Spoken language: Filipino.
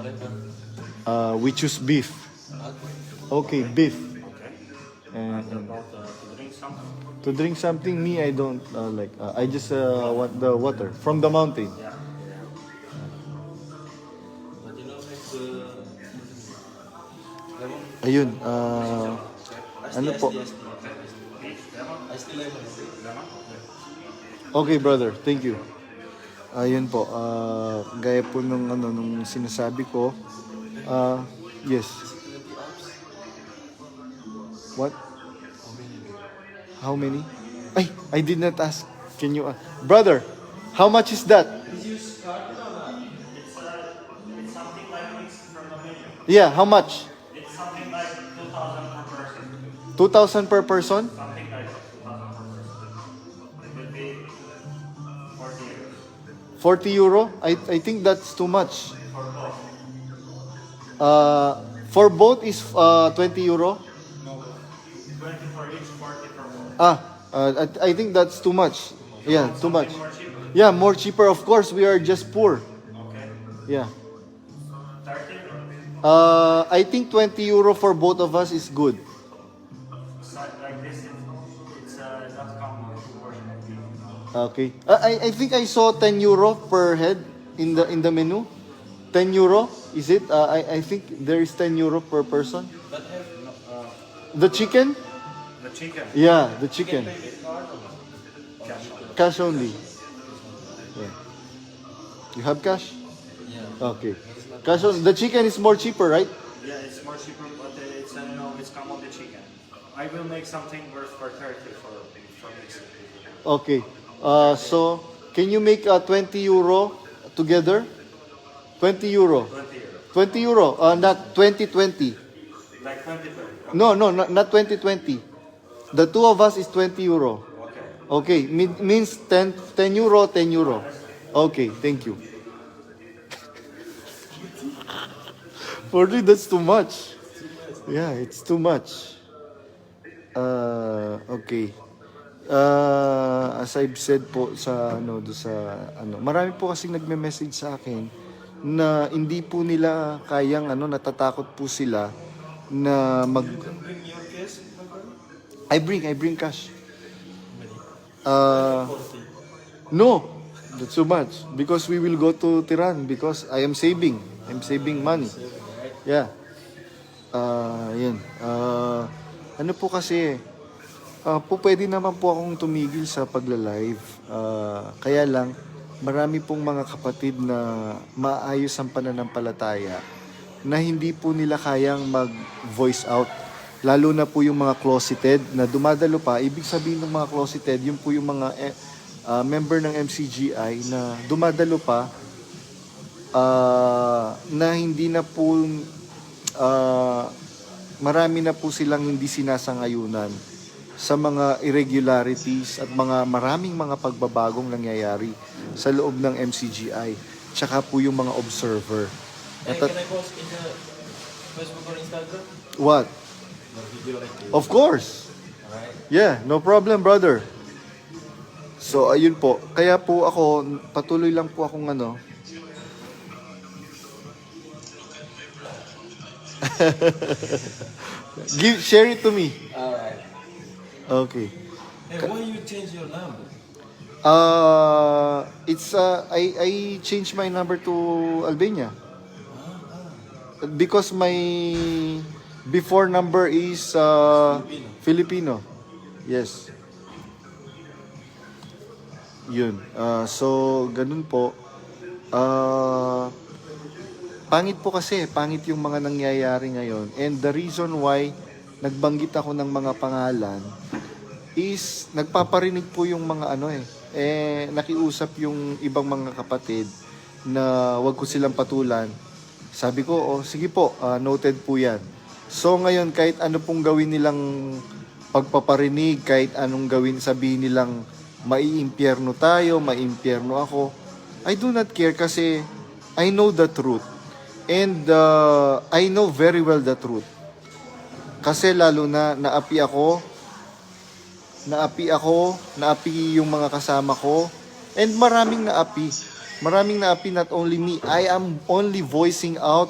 Whatever. Uh, we choose beef. Okay, beef. Okay. And, And about uh, to drink something? to drink something, me, I don't uh, like. Uh, I just uh, want the water from the mountain. Yeah. yeah. But you know, like the... Lemon. Ayun, uh, Ice Ano tea, po? ice tea, ice tea. Beef, lemon? Ice tea lemon. Lemon? okay brother, thank you. Ayun po, uh, gaya po nung, ano, nung sinasabi ko, uh, yes. 20 ounce. What? How many? Ay, I did not ask. Can you, uh, brother, how much is that? Yeah, how much? It's something like 2,000 per person. 2,000 per person? 40 euro? I, I think that's too much. for both. Uh, for both is uh, 20 euro? No. 20 for each, 40 for both. Ah, uh, I, I think that's too much. Yeah, too much. Yeah, more cheaper. Of course, we are just poor. Okay. Yeah. 30 Uh, I think 20 euro for both of us is good. Okay. Uh, I I think I saw 10 euro per head in the in the menu. 10 euro is it? Uh, I I think there is 10 euro per person. But have no, uh, The chicken? The chicken. Yeah, the chicken. pay with card or? Cash. Cash only. Yeah. You have cash? Yeah. Okay. Cash only. The chicken is more cheaper, right? Yeah, it's more cheaper, but uh, it's uh, no, it's come on the chicken. I will make something worth for 30 for for mixing. Okay. Uh, so can you make uh, 20 euro together? 20 euro. 20 euros. 20 euro. Uh, not 2020. Like 20 per. No, no, not, not 2020. The two of us is 20 euro. Okay. Okay, me- means 10, 10 euro, 10 euro. Okay, thank you. For me, that's too much. Yeah, it's too much. Uh, okay. Uh, as I've said po sa ano do sa ano, marami po kasing nagme-message sa akin na hindi po nila kayang ano natatakot po sila na mag. I bring I bring cash. Uh, 40. No, that's too much because we will go to Tiran because I am saving. I'm saving money. Yeah. Uh, yun. Uh, ano po kasi, uh, po pwede naman po akong tumigil sa pagla-live. Uh, kaya lang, marami pong mga kapatid na maayos ang pananampalataya na hindi po nila kayang mag-voice out. Lalo na po yung mga closeted na dumadalo pa. Ibig sabihin ng mga closeted, yun po yung mga uh, member ng MCGI na dumadalo pa ah, na hindi na po ah, marami na po silang hindi sinasangayunan sa mga irregularities at mga maraming mga pagbabagong nangyayari sa loob ng MCGI tsaka po yung mga observer. Hey, can I post in the Facebook or Instagram? What? The video like this. Of course. Alright. Yeah, no problem, brother. So, ayun po. Kaya po ako, patuloy lang po akong ano. Give, share it to me. Alright. Okay. Hey, why you change your number? Uh, it's, uh, I, I changed my number to Albania. Because my before number is uh, Filipino. Yes. Yun. Uh, so, ganun po. Uh, pangit po kasi, pangit yung mga nangyayari ngayon. And the reason why nagbanggit ako ng mga pangalan is nagpaparinig po yung mga ano eh. Eh, nakiusap yung ibang mga kapatid na wag ko silang patulan. Sabi ko, oh, sige po, ah, noted po yan. So ngayon, kahit ano pong gawin nilang pagpaparinig, kahit anong gawin, sabihin nilang maiimpyerno tayo, maiimpyerno ako, I do not care kasi I know the truth. And uh, I know very well the truth. Kasi lalo na naapi ako, naapi ako, naapi yung mga kasama ko, and maraming naapi. Maraming naapi, not only me. I am only voicing out